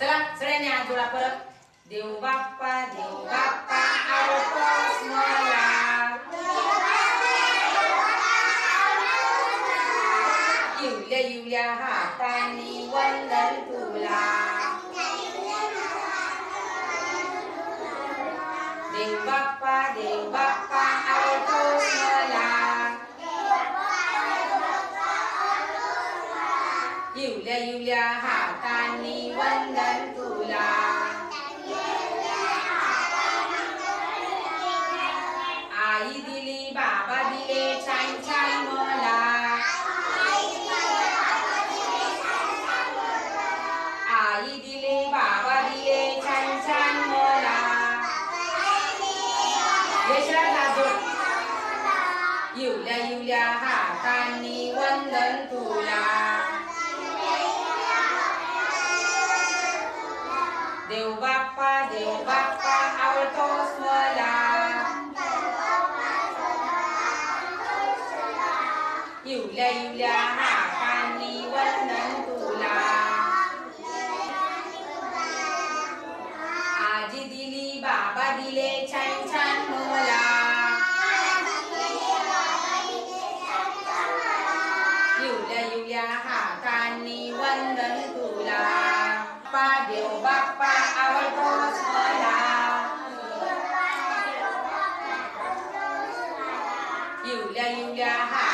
चला सगळ्यांनी हात जोडा परत. देव बाप्पा देव बाप्पा आवडतोस मला. येवल्या येवल्या हातानी वंदन तुला. देव बाप्पा देव बाप्पा येवल्या येवल्या हातांनी वंदन तुला. आई दिली बाबा दिले छान छान मला. आई दिले बाबा दिले छान छान मला. यशराज राजोड हातांनी वंदन तुला. येवल्या येवल्या हातांनी वंदन तुला आजी दिली बाबा दिले छान छान मला येवल्या येवल्या हातांनी वंदन तुला पा देव बाप्पा आवडतोस मला येवल्या येवल्या हातांनी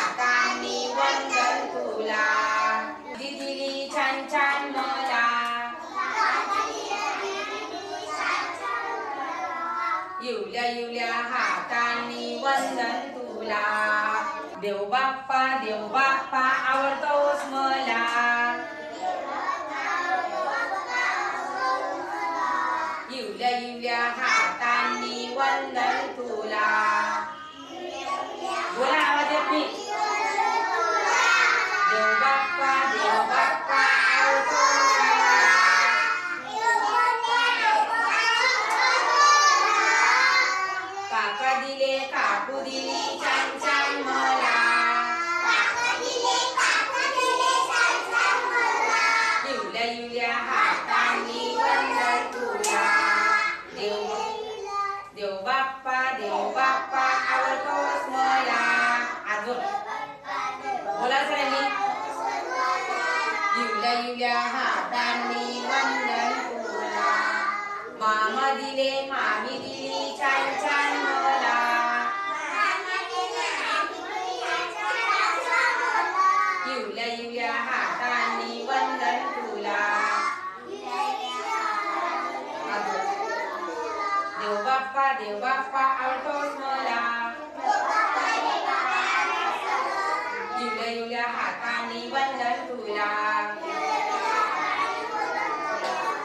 छान मला येवल्या येवल्या हातांनी वंदन तुला. देव बाप्पा देव बाप्पा आवडतोस मला. येवल्या येवल्या हातांनी वंदन दिले काकू दिली छान छान मला. येवल्या येवल्या हातांनी वंदन तुला. देव देव बाप्पा देव बाप्पा आवडतोस मला. आजोर बोला सगळ्यांनी येवल्या येवल्या हातांनी वंदन तुला. मामा दिले मामी दिली बाप्पा देव बाप्पा आवडतोस मला येवल्या येवल्या हातांनी वंदन तुला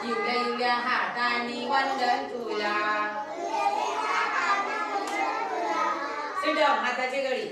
येवल्या येवल्या हातांनी वंदन तुला सिडम हाताची गळी